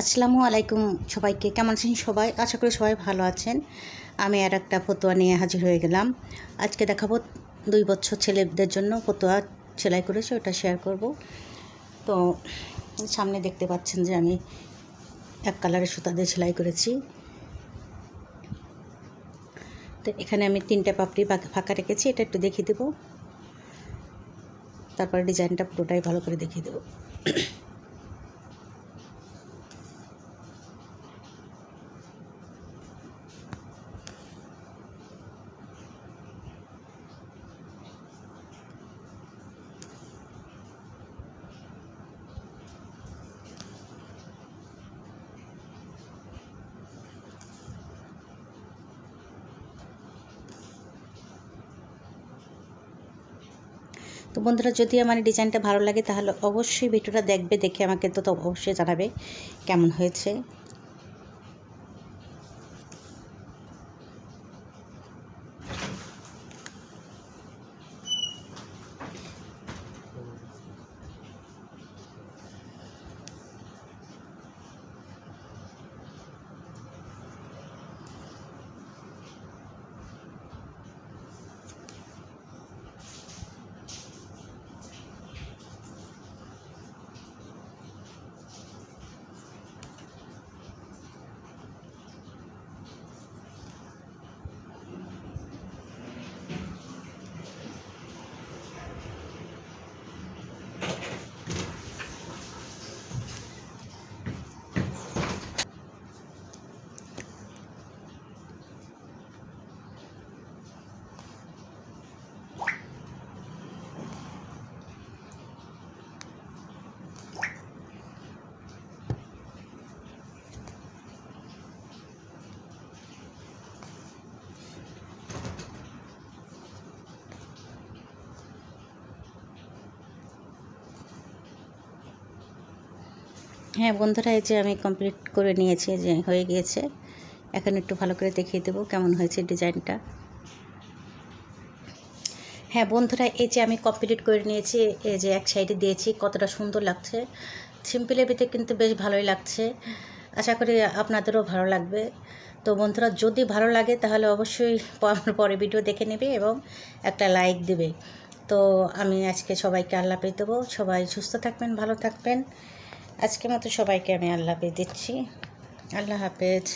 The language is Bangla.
আসসালামু আলাইকুম সবাইকে। কেমন আছেন সবাই? আশা করি সবাই ভালো আছেন। আমি আর একটা ফতোয়া নিয়ে হাজির হয়ে গেলাম। আজকে দেখাবো দুই বছর ছেলেদের জন্য ফতোয়া সেলাই করেছে ওটা শেয়ার করব। তো, সামনে দেখতে পাচ্ছেন যে আমি এক কালারের সুতা দিয়ে সেলাই করেছি। তো, এখানে আমি তিনটে পাপড়ি ফাঁকা রেখেছি, এটা একটু দেখিয়ে দেবো। তারপরে ডিজাইনটা পুরোটাই ভালো করে দেখিয়ে দেবো। তো বন্ধুরা, যদি আমার ডিজাইনটা ভালো লাগে, তাহলে অবশ্যই ভিডিওটা দেখবে, দেখে আমাকে তো অবশ্যই জানাবে কেমন হয়েছে। হ্যাঁ বন্ধুরা, এই যে আমি কমপ্লিট করে নিয়েছি যে হয়ে গিয়েছে। এখন একটু ভালো করে দেখিয়ে দেবো কেমন হয়েছে ডিজাইনটা। হ্যাঁ বন্ধুরা, এই যে আমি কমপ্লিট করে নিয়েছি, এই যে এক সাইডে দিয়েছি, কতটা সুন্দর লাগছে। সিম্পলের ভিতরে কিন্তু বেশ ভালোই লাগছে। আশা করি আপনাদেরও ভালো লাগবে। তো বন্ধুরা, যদি ভালো লাগে তাহলে অবশ্যই পরে ভিডিও দেখে নেবে এবং একটা লাইক দেবে। তো আমি আজকে সবাইকে আল্লাহ পেয়ে দেবো। সবাই সুস্থ থাকবেন, ভালো থাকবেন। আজকে মতো সবাইকে আমি আল্লাহ হাফেজ দিচ্ছি। আল্লাহ হাফেজ।